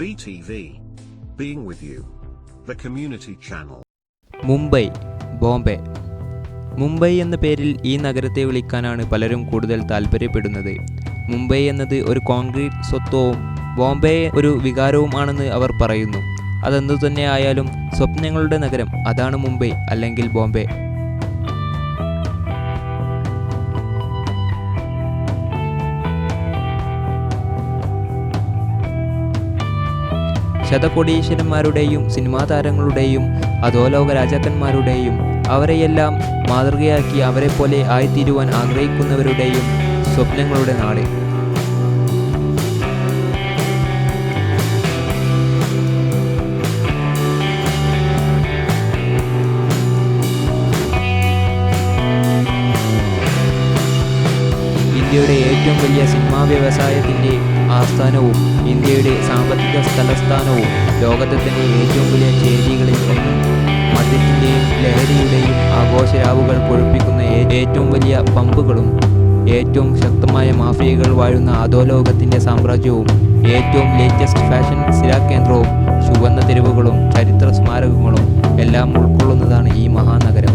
BTV. Being with you. The community channel. Mumbai Bombay Mumbai എന്ന പേരിൽ ഈ നഗരത്തെ വിളിക്കാനാണ് പലരും കൂടുതൽ താല്പര്യപ്പെടുന്നത് മുംബൈ എന്നത് ഒരു കോൺക്രീറ്റ് സ്വത്വവും ബോംബെ ഒരു വികാരവും ആണെന്ന് അവർ പറയുന്നു അതെന്തു തന്നെ ആയാലും സ്വപ്നങ്ങളുടെ നഗരം അതാണ് മുംബൈ അല്ലെങ്കിൽ ബോംബെ ശതകോടീശ്വരന്മാരുടെയും സിനിമാ താരങ്ങളുടെയും അധോലോക രാജാക്കന്മാരുടെയും അവരെയെല്ലാം മാതൃകയാക്കി അവരെപ്പോലെ ആയിത്തീരുവാൻ ആഗ്രഹിക്കുന്നവരുടെയും സ്വപ്നങ്ങളുടെ നാട്. ഇന്ത്യയുടെ ഏറ്റവും വലിയ സിനിമാ വ്യവസായത്തിന്റെ ആസ്ഥാനവും ഇന്ത്യയുടെ സാമ്പത്തിക തലസ്ഥാനവും ലോകത്തെ തന്നെ ഏറ്റവും വലിയ ചേരികളിൽ ഒന്നും മദ്യത്തിന്റെയും ലഹരിയുടെയും ആഘോഷരാവുകൾ കൊഴുപ്പിക്കുന്ന ഏറ്റവും വലിയ പമ്പുകളും ഏറ്റവും ശക്തമായ മാഫിയകൾ വാഴുന്ന അധോലോകത്തിന്റെ സാമ്രാജ്യവും ഏറ്റവും ലേറ്റസ്റ്റ് ഫാഷൻ സ്ഥിരാകേന്ദ്രവും ചുവന്ന തെരുവുകളും ചരിത്ര സ്മാരകങ്ങളും എല്ലാം ഉൾക്കൊള്ളുന്നതാണ് ഈ മഹാനഗരം.